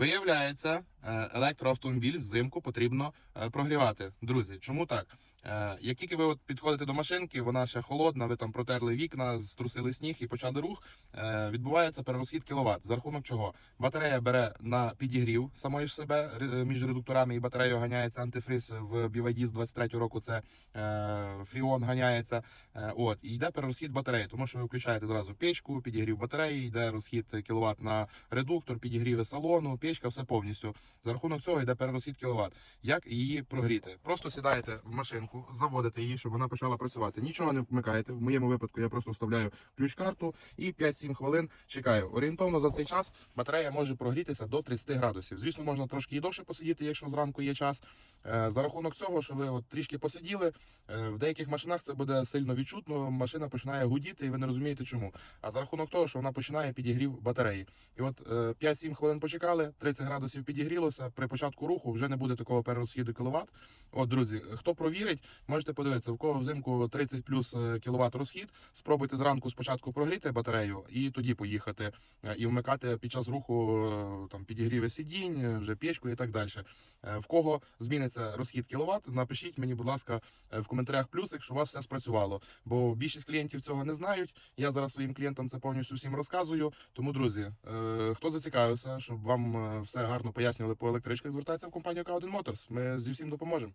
Виявляється, електроавтомобіль взимку потрібно е, прогрівати. Друзі, чому так? Е, Як тільки ви от підходите до машинки, вона ще холодна, ви там протерли вікна, струсили сніг і почали рух. е, Відбувається перерозхід кіловат. За рахунок чого? Батарея бере на підігрів самої ж себе між редукторами і батареєю ганяється антифриз в BYD з 23 року. Це е, фріон ганяється. Е, От і йде перерозхід батареї, тому що ви включаєте зразу печку, підігрів батареї, йде розхід кіловат на редуктор, підігріви салону, печка, все повністю. За рахунок цього йде перерозхід кіловат. Як її прогріти? Просто сідаєте в машинку, заводите її, щоб вона почала працювати. Нічого не вмикаєте. В моєму випадку я просто вставляю ключ-карту і 5-7 хвилин чекаю. Орієнтовно за цей час батарея може прогрітися до 30 градусів. Звісно, можна трошки і довше посидіти, якщо зранку є час. Е, За рахунок цього, що ви от трішки посиділи, е, в деяких машинах це буде сильно відчутно. Машина починає гудіти, і ви не розумієте чому. А за рахунок того, що вона починає підігрів батареї. І от е, 5-7 хвилин почекали, 30 градусів підігрілося. При початку руху вже не буде такого перерозхіду кіловат. От, друзі, хто провірить, можете подивитися, в кого взимку 30 плюс кіловат розхід. Спробуйте зранку спочатку прогріти батарею і тоді поїхати е, і вмикати під час руху е, там підігріви сидінь, е, вже печку і так далі. Е, В кого зміниться розхід кіловат, напишіть мені, будь ласка, е, в коментарях плюсик, що у вас все спрацювало. Бо більшість клієнтів цього не знають. Я зараз своїм клієнтам це повністю всім розказую. Тому, друзі, е, хто зацікавився, щоб вам е, все гарно пояснювали по електричках, звертайтеся в компанію K1 Motors. Ми зі всім допоможемо.